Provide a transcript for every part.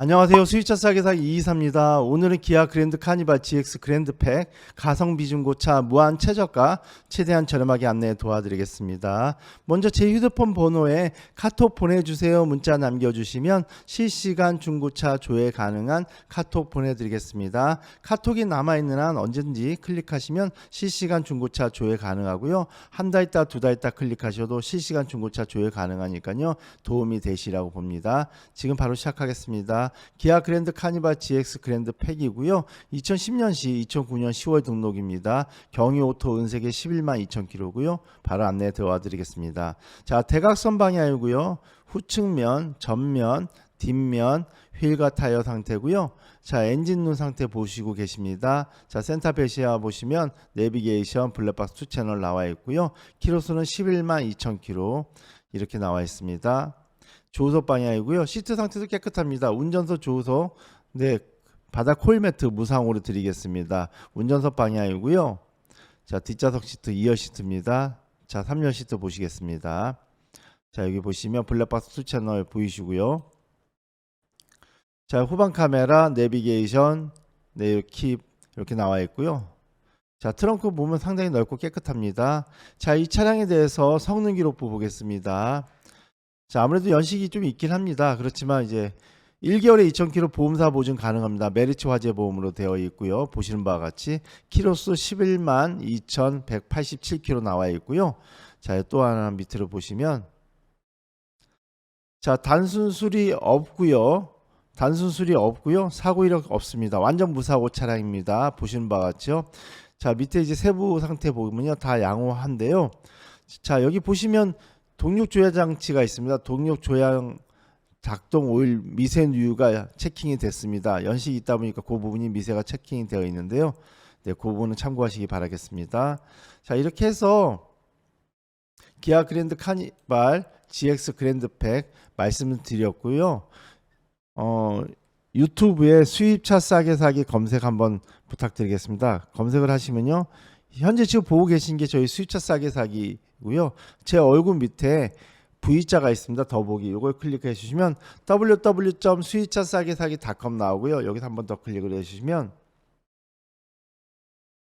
안녕하세요. 수입차 싸게사 이이사입니다. 오늘은 기아 그랜드 카니발 GX 그랜드 팩 가성비 중고차 무한 최저가 최대한 저렴하게 안내 도와드리겠습니다. 먼저 제 휴대폰 번호에 카톡 보내주세요 문자 남겨주시면 실시간 중고차 조회 가능한 카톡 보내드리겠습니다. 카톡이 남아있는 한 언제든지 클릭하시면 실시간 중고차 조회 가능하고요. 한 달 있다 두 달 있다 클릭하셔도 실시간 중고차 조회 가능하니까요. 도움이 되시라고 봅니다. 지금 바로 시작하겠습니다. 기아 그랜드 카니발 GX 그랜드 팩이고요. 2010년시 2009년 10월 등록입니다. 경유 오토 은색의 11만 2천 킬로고요. 바로 안내 들어와 드리겠습니다. 자, 대각선 방향이고요. 후측면, 전면, 뒷면, 휠과 타이어 상태고요. 자, 엔진 눈 상태 보시고 계십니다. 자, 센터 배시아 보시면 내비게이션 블랙박스 2 채널 나와 있고요. 키로수는 11만 2천 킬로 이렇게 나와 있습니다. 조수석 방향이고요. 시트 상태도 깨끗합니다. 운전석 조수석 네 바닥 코일 매트 무상으로 드리겠습니다. 운전석 방향이고요. 자 뒷좌석 시트 2열 시트입니다. 자 3열 시트 보시겠습니다. 자 여기 보시면 블랙박스 2 채널 보이시고요. 자 후방 카메라 내비게이션 네킵 이렇게 나와 있고요. 자 트렁크 보면 상당히 넓고 깨끗합니다. 자 이 차량에 대해서 성능 기록부 보겠습니다. 자, 아무래도 연식이 좀 있긴 합니다. 그렇지만 이제 1개월에 2,000km 보험사 보증 가능합니다. 메리츠 화재 보험으로 되어 있고요. 보시는 바와 같이 키로수 11만 2,187km 나와 있고요. 자, 또 하나 밑으로 보시면 자, 단순 수리 없고요. 단순 수리 없고요. 사고 이력 없습니다. 완전 무사고 차량입니다. 보시는 바와 같죠. 자, 밑에 이제 세부 상태 보면요. 다 양호한데요. 자, 여기 보시면 동력 조야 장치가 있습니다. 동력 조향 작동 오일 미세 누유가 체킹이 됐습니다. 연식이 있다 보니까 그 부분이 미세가 체킹이 되어 있는데요. 네, 그 부분은 참고하시기 바라겠습니다. 자, 이렇게 해서 기아 그랜드 카니발 GX 그랜드 팩 말씀을 드렸고요. 어, 유튜브에 수입차 싸게 사기 검색 한번 부탁드리겠습니다. 검색을 하시면요. 현재 지금 보고 계신 게 저희 수입차 싸게 사기고요. 제 얼굴 밑에 V자가 있습니다. 더보기 이걸 클릭해 주시면 www.수입차 싸게 사기.com 나오고요. 여기서 한 번 더 클릭을 해 주시면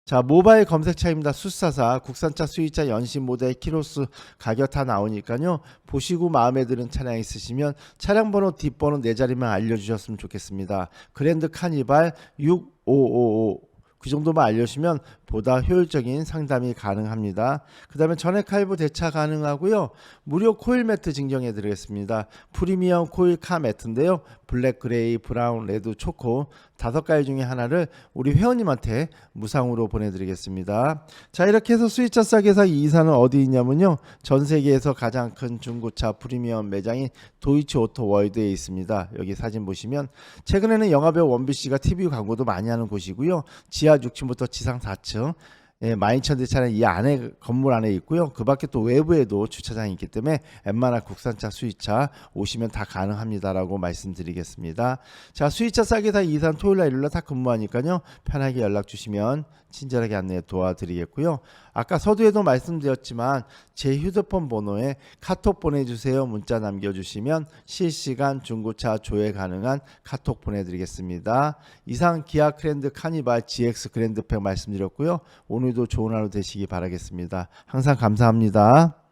자 모바일 검색창입니다. 수사사 국산차 수입차 연신 모델 키로수 가격 다 나오니까요. 보시고 마음에 드는 차량 있으시면 차량 번호 뒷번호 네 자리만 알려주셨으면 좋겠습니다. 그랜드 카니발 6555 그 정도만 알려주시면 보다 효율적인 상담이 가능합니다. 그 다음에 전액 할부 대차 가능하고요. 무료 코일 매트 증정해 드리겠습니다. 프리미엄 코일 카 매트인데요. 블랙, 그레이, 브라운, 레드, 초코 다섯 가지 중에 하나를 우리 회원님한테 무상으로 보내드리겠습니다. 자 이렇게 해서 수입차 싸게사 이 이사는 어디 있냐면요. 전 세계에서 가장 큰 중고차 프리미엄 매장인 도이치 오토 월드에 있습니다. 여기 사진 보시면 최근에는 영화배우 원비 씨가 TV 광고도 많이 하는 곳이고요. 지하 6층부터 지상 4층 예, 12,000대 차량 이 안에 건물 안에 있고요. 그 밖에 또 외부에도 주차장이 있기 때문에 웬만한 국산차 수입차 오시면 다 가능합니다라고 말씀드리겠습니다. 자, 수입차 싸게 다 이산 토요일 날 일요일 날다 근무하니까요. 편하게 연락 주시면 친절하게 안내 도와드리겠고요. 아까 서두에도 말씀드렸지만 제 휴대폰 번호에 카톡 보내주세요. 문자 남겨주시면 실시간 중고차 조회 가능한 카톡 보내드리겠습니다. 이상 기아 크랜드 카니발 GX 그랜드팩 말씀드렸고요. 오늘도 좋은 하루 되시기 바라겠습니다. 항상 감사합니다.